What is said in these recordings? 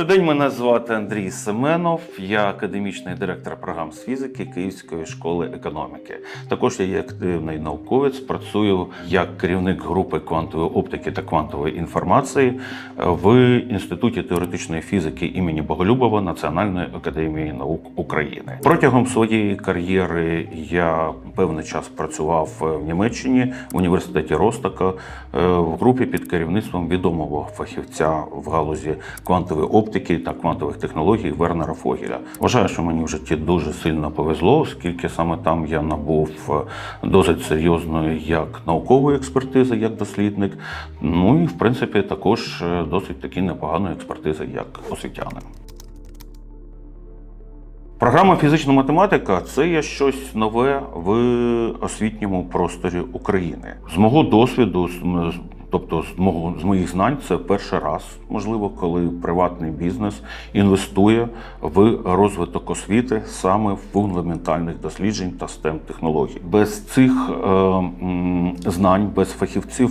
Добрий день, мене звати Андрій Семенов. Я академічний директор програм з фізики Київської школи економіки. Також я є активний науковець, працюю як керівник групи квантової оптики та квантової інформації в Інституті теоретичної фізики імені Боголюбова Національної академії наук України. Протягом своєї кар'єри я певний час працював в Німеччині в університеті Ростока е, в групі під керівництвом відомого фахівця в галузі квантової оптики та квантових технологій Вернера Фогеля. Вважаю, що мені в житті дуже сильно повезло, оскільки саме там я набув е, досить серйозної як наукової експертизи, як дослідник. Ну і в принципі також е, досить таки непоганої експертизи як освітянин. Програма фізична математика це є щось нове в освітньому просторі України. З мого досвіду, тобто з мого з моїх знань, це перший раз можливо, коли приватний бізнес інвестує в розвиток освіти саме в фундаментальних досліджень та stem технологій. Без цих е, знань, без фахівців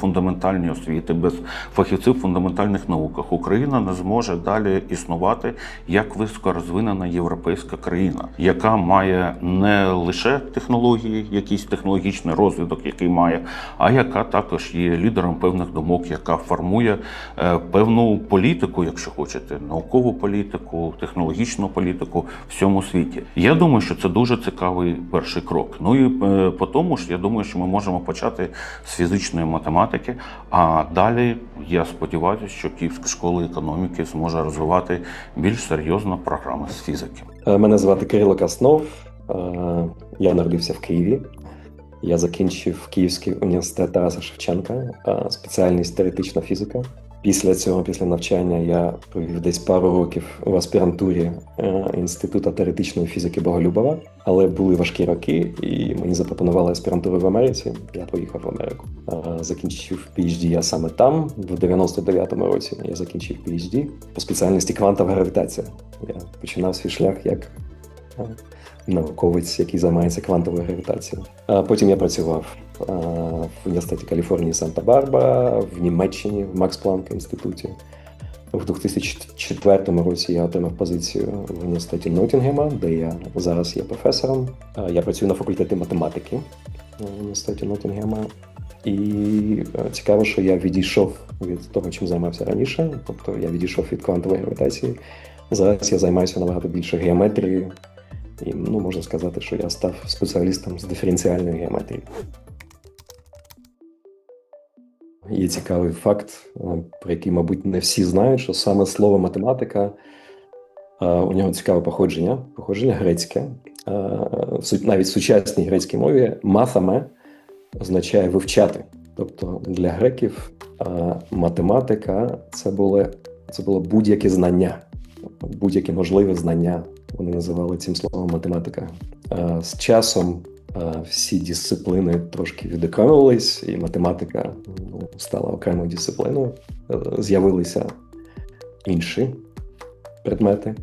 фундаментальної освіти, без фахівців фундаментальних науках Україна не зможе далі існувати як високорозвинена європейська країна, яка має не лише технології, якийсь технологічний розвиток, який має, а яка також є лідером певних думок, яка формує е, певну політику, якщо хочете, наукову політику, технологічну політику в всьому світі. Я думаю, що це дуже цікавий перший крок. Ну і е, по тому ж я думаю, що ми можемо почати з фізичної математики. А далі я сподіваюся, що Київська школа економіки зможе розвивати більш серйозно програми з фізики. Е, Мене звати Кирило Краснов. Е, Я народився в Києві. Я закінчив Київський університет Тараса Шевченка, е, спеціальність теоретична фізика. Після цього, після навчання, я провів десь пару років в аспірантурі е, Інституту теоретичної фізики Боголюбова, але були важкі роки, і мені запропонували аспірантуру в Америці. Я поїхав в Америку. Е, Закінчив PhD я саме там, в 99-му році. Я закінчив PhD по спеціальності квантова гравітація. Я починав свій шлях як науковець, який займається квантовою гравітацією. А потім я працював а, в університеті Каліфорнії Санта-Барбара, в Німеччині, в Макс Планк інституті. В 2004 році я отримав позицію в університеті Ноттінгема, де я зараз є професором. Я працюю на факультеті математики в університеті Ноттінгема. І е, цікаво, що я відійшов від того, чим займався раніше. Тобто я відійшов від квантової гравітації. Зараз я займаюся набагато більше геометрією, і ну, можна сказати, що я став спеціалістом з диференціальної геометрії. Є цікавий факт, е, про який, мабуть, не всі знають, що саме слово математика е, у нього цікаве походження, походження грецьке. Е, Навіть в сучасній грецькій мові маthame означає вивчати. Тобто для греків математика це було, це було будь-яке знання, будь-яке можливе знання. Вони називали цим словом математика. Е, З часом е, всі дисциплини трошки відокремились, і математика ну, стала окремою дисципліною. Е, З'явилися інші предмети,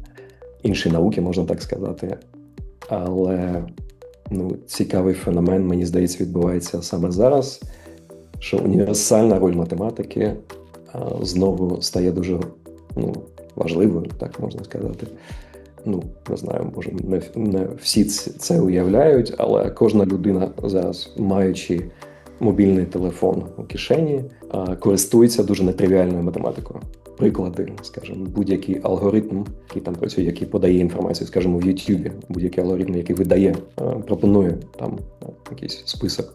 інші науки, можна так сказати. Але ну, цікавий феномен, мені здається, відбувається саме зараз, що універсальна роль математики знову стає дуже ну, важливою, так можна сказати. Ну, не знаю, може, не, не всі це уявляють, але кожна людина зараз, маючи мобільний телефон у кишені, користується дуже нетривіальною математикою. Приклади, скажімо, будь-який алгоритм, який там працює, який подає інформацію, скажімо, в YouTube, будь-який алгоритм, який видає, пропонує там якийсь список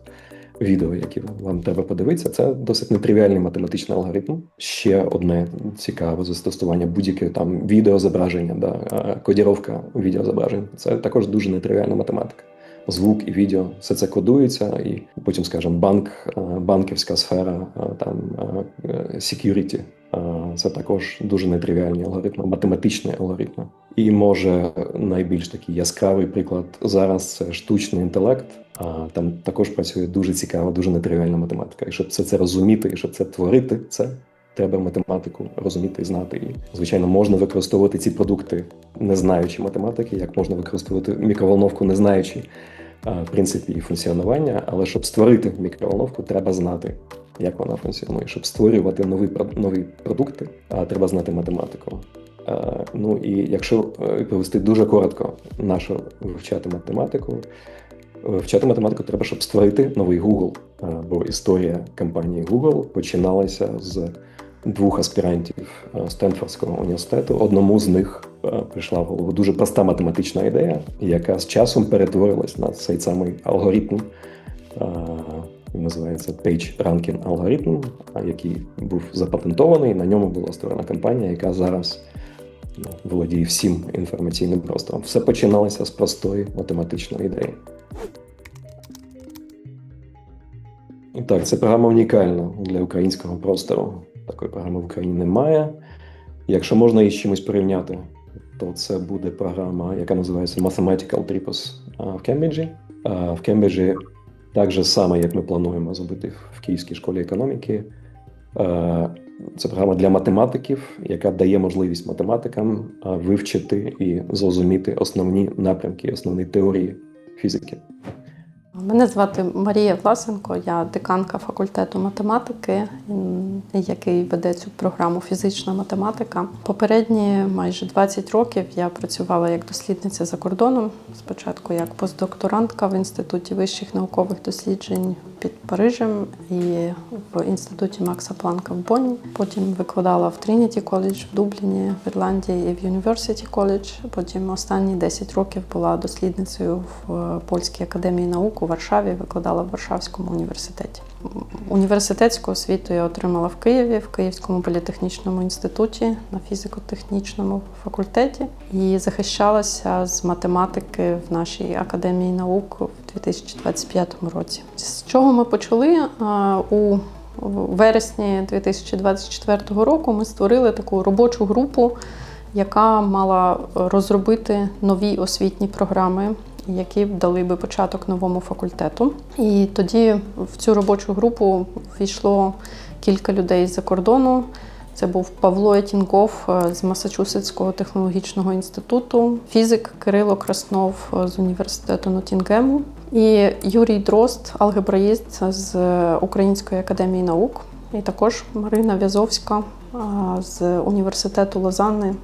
відео, які вам треба подивитися, це досить нетривіальний математичний алгоритм. Ще одне цікаве застосування будь-яке там відеозображення, да, а, кодіровка відеозображень. Це також дуже нетривіальна математика. Звук і відео, все це кодується, і потім, скажімо, банк, банківська сфера, там а, е, security, це також дуже нетривіальні алгоритми, математичні алгоритми. І може найбільш такий яскравий приклад зараз це штучний інтелект. А там також працює дуже цікава, дуже нетривіальна математика. І щоб все це розуміти, і щоб це творити, це треба математику розуміти і знати. І звичайно, можна використовувати ці продукти, не знаючи математики, як можна використовувати мікроволновку, не знаючи принципі її функціонування, але щоб створити мікроволновку, треба знати, як вона функціонує. Щоб створювати нові, нові продукти, треба знати математику. Ну і якщо е, повести дуже коротко, нашу вивчати математику, вивчати математику треба, щоб створити новий Google. Бо історія компанії Google починалася з двох аспірантів е, Стенфордського університету. Одному з них е, прийшла в голову дуже проста математична ідея, яка з часом перетворилась на цей самий алгоритм. е, Він називається Page Ranking алгоритм, який був запатентований. На ньому була створена компанія, яка зараз ну, володіє всім інформаційним простором. Все починалося з простої математичної ідеї. Так, ця програма унікальна для українського простору. Такої програми в Україні немає. Якщо можна її з чимось порівняти, то це буде програма, яка називається Mathematical Tripos в Кембриджі. В Кембриджі так же саме, як ми плануємо зробити в Київській школі економіки. Це програма для математиків, яка дає можливість математикам вивчити і зрозуміти основні напрямки, основні теорії фізики. Мене звати Марія Власенко, я деканка факультету математики, який веде цю програму фізична математика. Попередні майже 20 років я працювала як дослідниця за кордоном. Спочатку як постдокторантка в інституті вищих наукових досліджень під Парижем і в інституті Макса Планка в Бонні. Потім викладала в Трініті коледж в Дубліні, в Ірландії і в Юніверситі коледж. Потім останні 10 років була дослідницею в Польській академії наук у Варшаві, викладала в Варшавському університеті. Університетську освіту я отримала в Києві, в Київському політехнічному інституті на фізико-технічному факультеті і захищалася з математики в нашій академії наук в 2025 році. З чого ми почали у вересні 2024 року? Ми створили таку робочу групу, яка мала розробити нові освітні програми які дали би початок новому факультету. І тоді в цю робочу групу війшло кілька людей з-за кордону. Це був Павло Етінков е, з Масачусетського технологічного інституту, фізик Кирило Краснов е, з університету Ноттінгему і Юрій Дрозд, алгебраїст з Української академії наук, і також Марина В'язовська е, з університету Лозанни,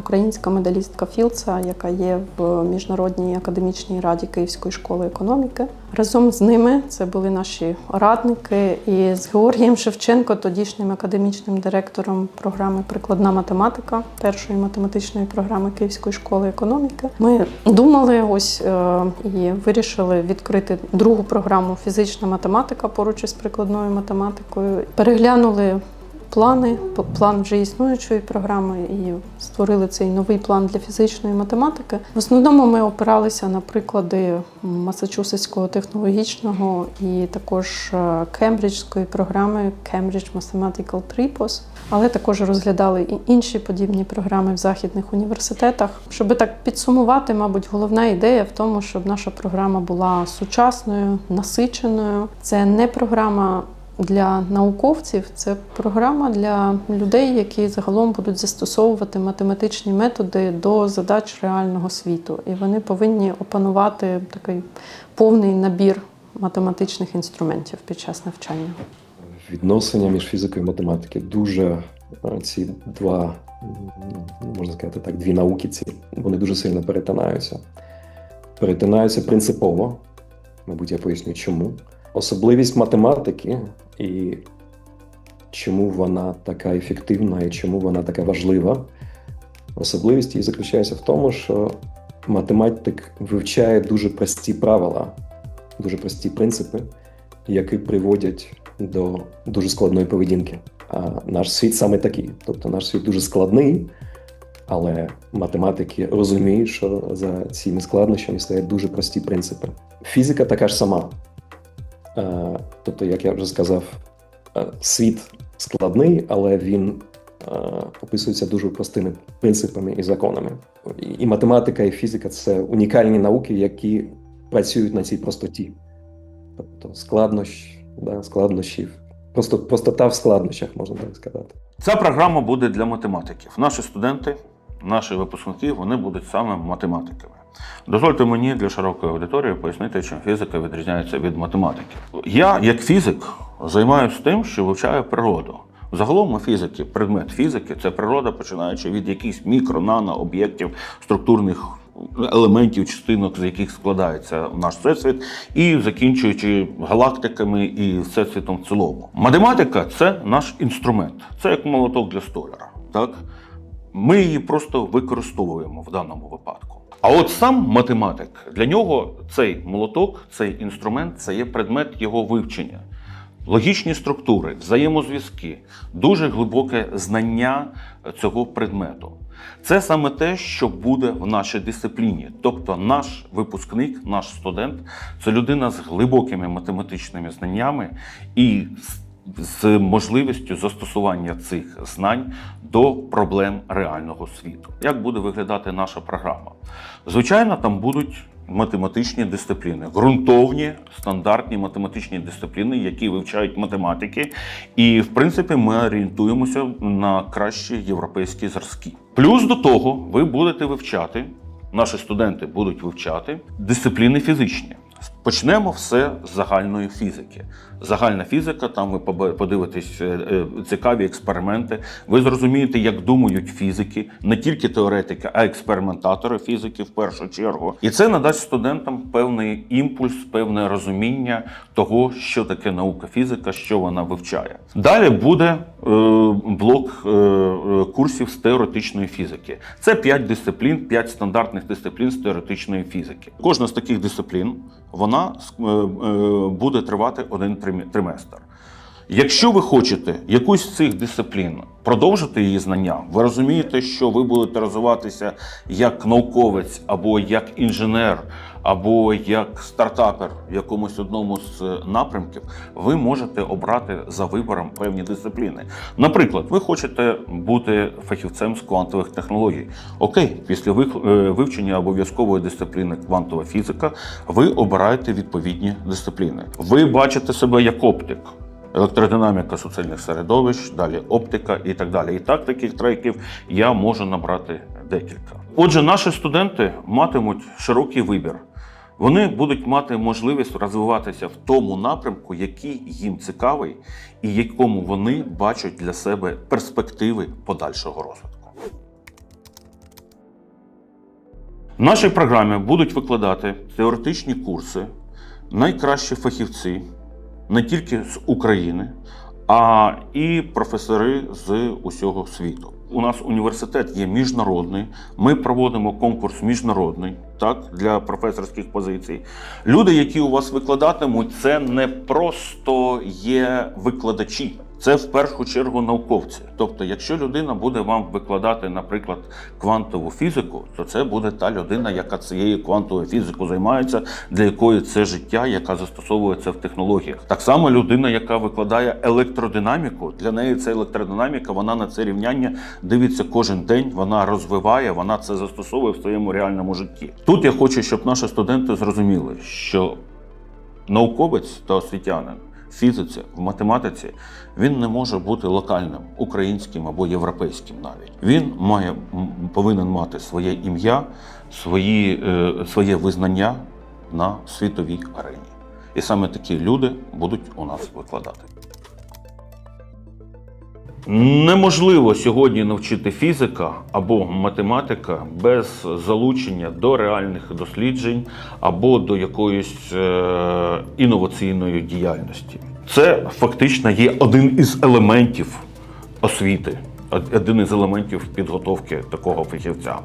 українська медалістка Філца, яка є в міжнародній академічній раді Київської школи економіки. Разом з ними це були наші радники і з Георгієм Шевченко, тодішнім академічним директором програми Прикладна математика першої математичної програми Київської школи економіки. Ми думали ось е, і вирішили відкрити другу програму Фізична математика поруч із прикладною математикою. Переглянули плани, план вже існуючої програми і створили цей новий план для фізичної математики. В основному ми опиралися на приклади Масачусетського технологічного і також е, Кембриджської програми Cambridge Mathematical Tripos, але також розглядали і інші подібні програми в західних університетах. Щоб так підсумувати, мабуть, головна ідея в тому, щоб наша програма була сучасною, насиченою. Це не програма для науковців це програма для людей, які загалом будуть застосовувати математичні методи до задач реального світу. І вони повинні опанувати такий повний набір математичних інструментів під час навчання. відносини між фізикою і математикою. Дуже е, ці два, ну, можна сказати так, дві науки ці вони дуже сильно перетинаються. Перетинаються принципово, мабуть, я поясню чому. Особливість математики і чому вона така ефективна і чому вона така важлива. Особливість її заключається в тому, що математик вивчає дуже прості правила, дуже прості принципи, які приводять до дуже складної поведінки. А наш світ саме такий. Тобто наш світ дуже складний, але математики розуміють, що за цими складнощами стоять дуже прості принципи. Фізика така ж сама. Е, Тобто, як я вже сказав, е, світ складний, але він е, описується дуже простими принципами і законами. І- математика, і фізика це унікальні науки, які працюють на цій простоті. Тобто складнощ, да, складнощів. Просто простота в складнощах, можна так сказати. Ця програма буде для математиків. Наші студенти наші випускники вони будуть саме математиками. Дозвольте мені для широкої аудиторії пояснити, чим фізика відрізняється від математики. Я, як фізик, займаюся тим, що вивчаю природу. Загалом фізики, предмет фізики це природа, починаючи від якихось мікро, нано об'єктів, структурних елементів, частинок, з яких складається наш всесвіт, і закінчуючи галактиками і всесвітом в цілому. Математика це наш інструмент, це як молоток для столяра. Так? Ми її просто використовуємо в даному випадку. А от сам математик для нього цей молоток, цей інструмент це є предмет його вивчення. Логічні структури, взаємозв'язки, дуже глибоке знання цього предмету. Це саме те, що буде в нашій дисципліні. Тобто, наш випускник, наш студент це людина з глибокими математичними знаннями і з з можливістю застосування цих знань до проблем реального світу. Як буде виглядати наша програма? Звичайно, там будуть математичні дисципліни, ґрунтовні стандартні математичні дисципліни, які вивчають математики. І, в принципі, ми орієнтуємося на кращі європейські зразки. Плюс до того, ви будете вивчати, наші студенти будуть вивчати дисципліни фізичні. Почнемо все з загальної фізики. Загальна фізика, там ви подивитесь е, е, цікаві експерименти. Ви зрозумієте, як думають фізики, не тільки теоретики, а експериментатори фізики в першу чергу. І це надасть студентам певний імпульс, певне розуміння того, що таке наука фізика, що вона вивчає. Далі буде е, блок курсів з теоретичної фізики. Це 5 дисциплін, 5 стандартних дисциплін з теоретичної фізики. Кожна з таких дисциплін вона е, е, буде тривати один трим- триместр. Якщо ви хочете якусь з цих дисциплін продовжити її знання, ви розумієте, що ви будете розвиватися як науковець, або як інженер, або як стартапер в якомусь одному з е, напрямків, ви можете обрати за вибором певні дисципліни. Наприклад, ви хочете бути фахівцем з квантових технологій. Окей, після е, вивчення обов'язкової дисципліни квантова фізика, ви обираєте відповідні дисципліни. Ви бачите себе як оптик електродинаміка суцільних середовищ, далі оптика і так далі. І так таких треків я можу набрати декілька. Отже, наші студенти матимуть широкий вибір. Вони будуть мати можливість розвиватися в тому напрямку, який їм цікавий, і якому вони бачать для себе перспективи подальшого розвитку. В нашій програмі будуть викладати теоретичні курси найкращі фахівці не тільки з України, а і професори з усього світу. У нас університет є міжнародний. Ми проводимо конкурс міжнародний так для професорських позицій. Люди, які у вас викладатимуть, це не просто є викладачі. Це в першу чергу науковці. Тобто, якщо людина буде вам викладати, наприклад, квантову фізику, то це буде та людина, яка цією квантовою фізикою займається, для якої це життя, яка застосовується в технологіях. Так само людина, яка викладає електродинаміку, для неї це електродинаміка, вона на це рівняння дивиться кожен день, вона розвиває, вона це застосовує в своєму реальному житті. Тут я хочу, щоб наші студенти зрозуміли, що науковець та освітянин фізиці, в математиці, він не може бути локальним, українським або європейським навіть. Він має, повинен мати своє ім'я, свої, е, своє визнання на світовій арені. І саме такі люди будуть у нас викладати. Неможливо сьогодні навчити фізика або математика без залучення до реальних досліджень або до якоїсь е, інноваційної діяльності. Це фактично є один із елементів освіти, один із елементів підготовки такого фахівця.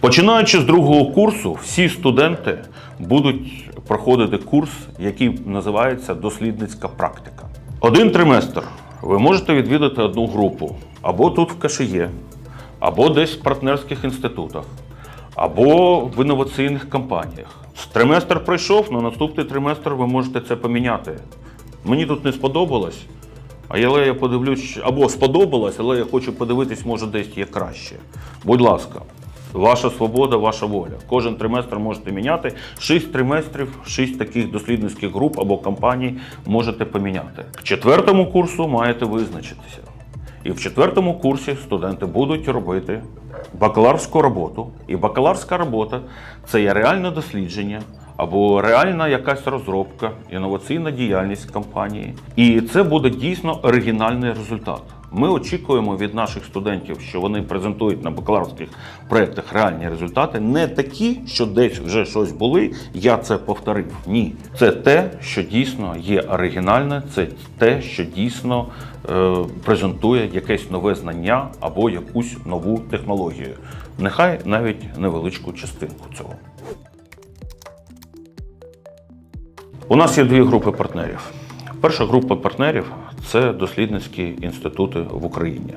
Починаючи з другого курсу, всі студенти будуть проходити курс, який називається дослідницька практика. Один триместр ви можете відвідати одну групу або тут в Кашиє, або десь в партнерських інститутах, або в інноваційних компаніях. Триместр пройшов, на наступний триместр ви можете це поміняти. Мені тут не сподобалось, але я подивлюсь, або сподобалось, але я хочу подивитись, може, десь є краще. Будь ласка, ваша свобода, ваша воля. Кожен триместр можете міняти. Шість триместрів, шість таких дослідницьких груп або компаній можете поміняти. К четвертому курсу маєте визначитися. І в четвертому курсі студенти будуть робити бакалаврську роботу, і бакалаврська робота це є реальне дослідження або реальна якась розробка, інноваційна діяльність компанії. І це буде дійсно оригінальний результат. Ми очікуємо від наших студентів, що вони презентують на бакалаврських проєктах реальні результати, не такі, що десь вже щось були. Я це повторив. Ні, це те, що дійсно є оригінальне, це те, що дійсно е, презентує якесь нове знання або якусь нову технологію. Нехай навіть невеличку частинку цього. У нас є дві групи партнерів. Перша група партнерів це дослідницькі інститути в Україні,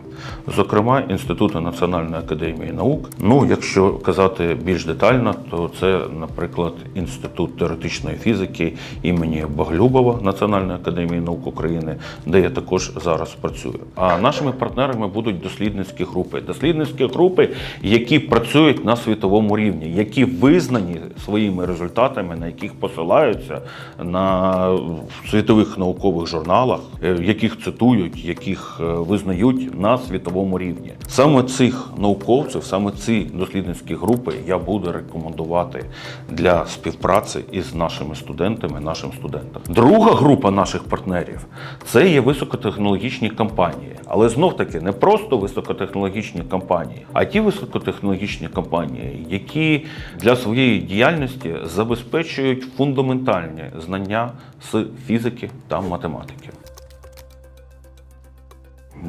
зокрема Інститути Національної академії наук. Ну, якщо казати більш детально, то це, наприклад, Інститут теоретичної фізики імені Боглюбова Національної академії наук України, де я також зараз працюю. А нашими партнерами будуть дослідницькі групи, дослідницькі групи, які працюють на світовому рівні, які визнані своїми результатами, на яких посилаються на світових наукових журналах, е, яких цитують, яких е, визнають на світовому рівні. Саме цих науковців, саме ці дослідницькі групи я буду рекомендувати для співпраці із нашими студентами, нашим студентам. Друга група наших партнерів це є високотехнологічні компанії, але знов таки не просто високотехнологічні компанії, а ті високотехнологічні компанії, які для своєї діяльності забезпечують фундаментальні знання з фізики та математики.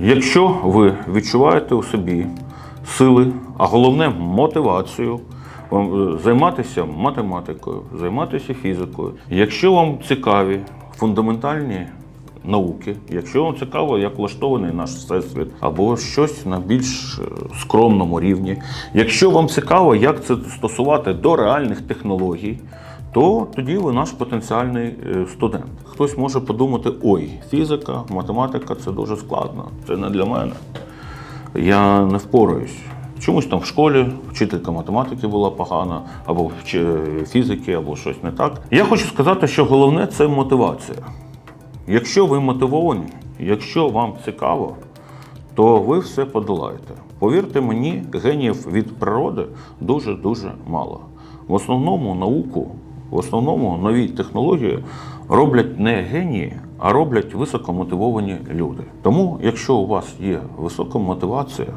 Якщо ви відчуваєте у собі сили, а головне мотивацію е, займатися математикою, займатися фізикою, якщо вам цікаві фундаментальні науки, якщо вам цікаво, як влаштований наш всесвіт, або щось на більш е, скромному рівні, якщо вам цікаво, як це стосувати до реальних технологій, то тоді ви наш потенціальний е, студент. Хтось може подумати: ой, фізика, математика це дуже складно, це не для мене. Я не впораюсь. Чомусь там в школі вчителька математики була погана, або фізики, або щось не так. Я хочу сказати, що головне це мотивація. Якщо ви мотивовані, якщо вам цікаво, то ви все подолаєте. Повірте мені, геніїв від природи дуже-дуже мало. В основному науку, в основному нові технології роблять не генії, а роблять високомотивовані люди. Тому, якщо у вас є висока мотивація,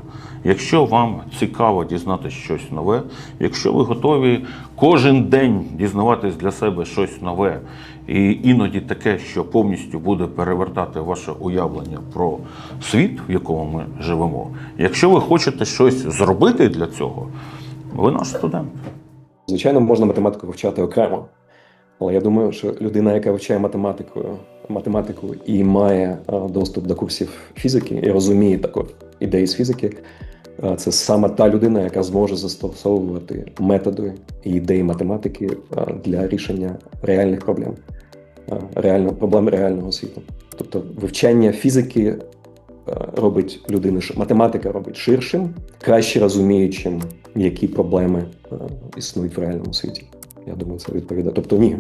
якщо вам цікаво дізнатися щось нове, якщо ви готові кожен день дізнаватись для себе щось нове, і іноді таке, що повністю буде перевертати ваше уявлення про світ, в якому ми живемо. Якщо ви хочете щось зробити для цього, ви наш студент. Звичайно, можна математику вивчати окремо. Але я думаю, що людина, яка вивчає математику, математику і має доступ до курсів фізики і розуміє також ідеї з фізики, це саме та людина, яка зможе застосовувати методи і ідеї математики для рішення реальних проблем, а, реально, проблем реального світу. Тобто вивчання фізики робить людину, математика робить ширшим, краще розуміючим, які проблеми існують в реальному світі. Я думаю, це відповідає. Тобто, ні,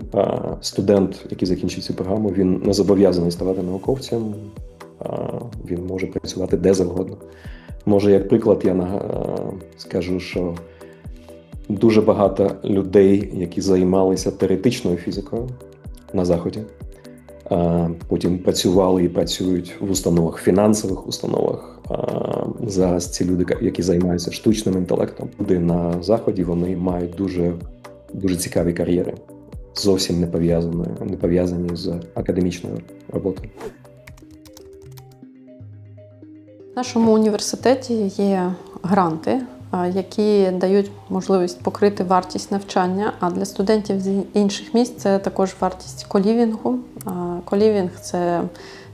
студент, який закінчив цю програму, він не зобов'язаний ставати науковцем, він може працювати де завгодно. Може, як приклад, я скажу, що дуже багато людей, які займалися теоретичною фізикою на заході, потім працювали і працюють в установах, фінансових установах. Зараз ці люди, які займаються штучним інтелектом, люди на заході вони мають дуже дуже цікаві кар'єри, зовсім не пов'язані, не пов'язані з академічною роботою. В нашому університеті є гранти, які дають можливість покрити вартість навчання. А для студентів з інших місць це також вартість колівінгу. Колівінг це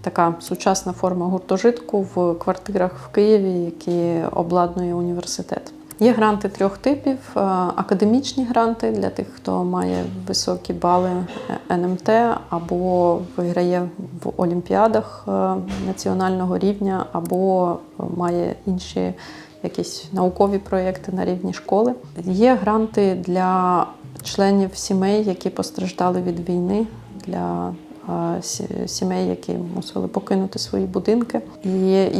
така сучасна форма гуртожитку в квартирах в Києві, які обладнує університет. Є гранти трьох типів: академічні гранти для тих, хто має високі бали НМТ або виграє в олімпіадах е, національного рівня, або має інші якісь наукові проєкти на рівні школи. Є гранти для членів сімей, які постраждали від війни, для сімей, які мусили покинути свої будинки. І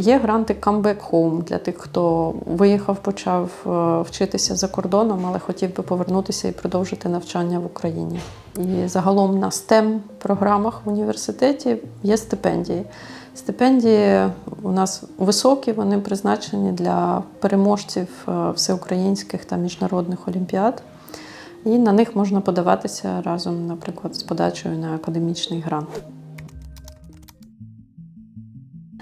є гранти Come Back Home для тих, хто виїхав, почав е, вчитися за кордоном, але хотів би повернутися і продовжити навчання в Україні. І загалом на STEM програмах в університеті є стипендії. Стипендії у нас високі, вони призначені для переможців е, всеукраїнських та міжнародних олімпіад. І на них можна подаватися разом, наприклад, з подачею на академічний грант.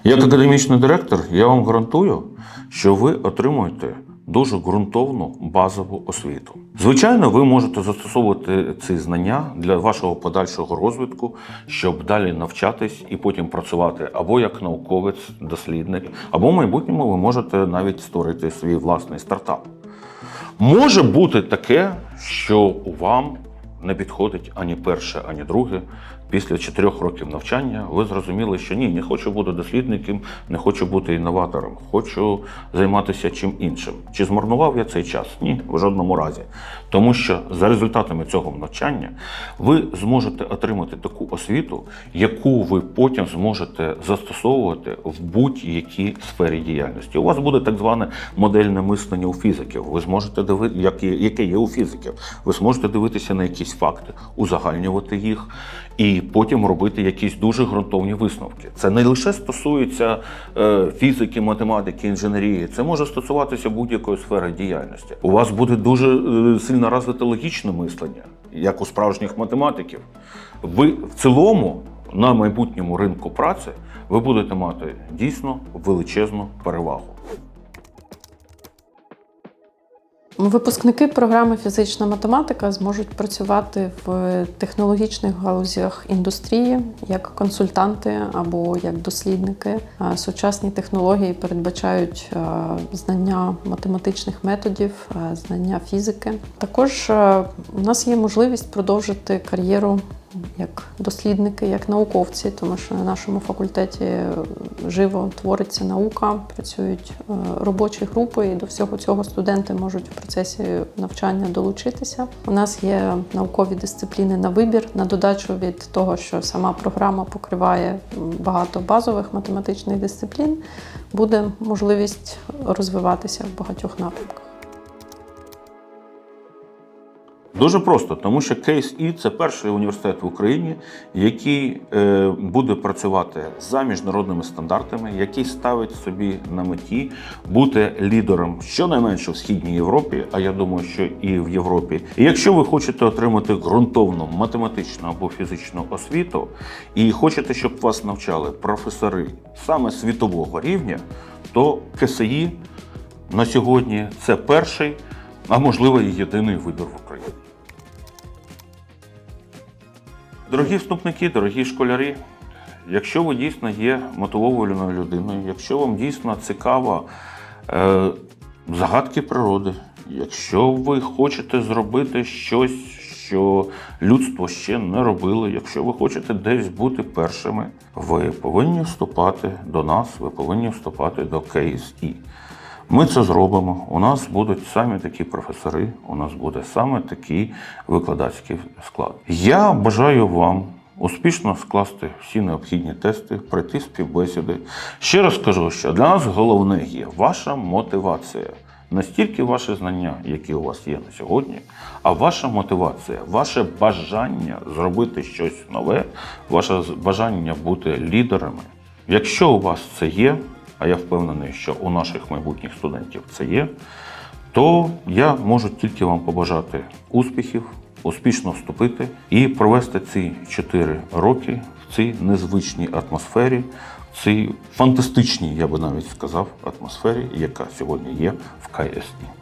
Як академічний директор, я вам гарантую, що ви отримуєте дуже ґрунтовну базову освіту. Звичайно, ви можете застосовувати ці знання для вашого подальшого розвитку, щоб далі навчатись і потім працювати або як науковець, дослідник, або в майбутньому ви можете навіть створити свій власний стартап. Може бути таке, що вам не підходить ані перше, ані друге. Після чотирьох років навчання ви зрозуміли, що ні, не хочу бути дослідником, не хочу бути інноватором, хочу займатися чим іншим. Чи змарнував я цей час? Ні, в жодному разі. Тому що за результатами цього навчання ви зможете отримати таку освіту, яку ви потім зможете застосовувати в будь-якій сфері діяльності. У вас буде так зване модельне мислення у фізиків. Ви зможете дивити, яке є у фізиків. Ви зможете дивитися на якісь факти, узагальнювати їх і потім робити якісь дуже ґрунтовні висновки. Це не лише стосується е, фізики, математики, інженерії, це може стосуватися будь-якої сфери діяльності. У вас буде дуже е, сильно розвите логічне мислення, як у справжніх математиків. Ви в цілому на майбутньому ринку праці ви будете мати дійсно величезну перевагу. Випускники програми фізична математика зможуть працювати в технологічних галузях індустрії як консультанти або як дослідники. Сучасні технології передбачають е, знання математичних методів, е, знання фізики. Також е, у нас є можливість продовжити кар'єру як дослідники, як науковці, тому що на нашому факультеті живо твориться наука, працюють е, робочі групи, і до всього цього студенти можуть в процесі навчання долучитися. У нас є наукові дисципліни на вибір, на додачу від того, що сама програма покриває багато базових математичних дисциплін, буде можливість розвиватися в багатьох напрямках. Дуже просто, тому що Кейс І це перший університет в Україні, який е, буде працювати за міжнародними стандартами, який ставить собі на меті бути лідером щонайменше в східній Європі, а я думаю, що і в Європі. І якщо ви хочете отримати ґрунтовну математичну або фізичну освіту, і хочете, щоб вас навчали професори саме світового рівня, то КСІ на сьогодні це перший, а можливо і єдиний вибір в Україні. Дорогі вступники, дорогі школярі, якщо ви дійсно є мотивованою людиною, якщо вам дійсно цікаво е, загадки природи, якщо ви хочете зробити щось, що людство ще не робило, якщо ви хочете десь бути першими, ви повинні вступати до нас, ви повинні вступати до КСІ. Ми це зробимо. У нас будуть саме такі професори, у нас буде саме такий викладацький склад. Я бажаю вам успішно скласти всі необхідні тести, пройти співбесіди. Ще раз кажу, що для нас головне є ваша мотивація. Не стільки ваші знання, які у вас є на сьогодні, а ваша мотивація, ваше бажання зробити щось нове, ваше бажання бути лідерами. Якщо у вас це є, а я впевнений, що у наших майбутніх студентів це є, то я можу тільки вам побажати успіхів, успішно вступити і провести ці 4 роки в цій незвичній атмосфері, в цій фантастичній, я би навіть сказав, атмосфері, яка сьогодні є в КСІ.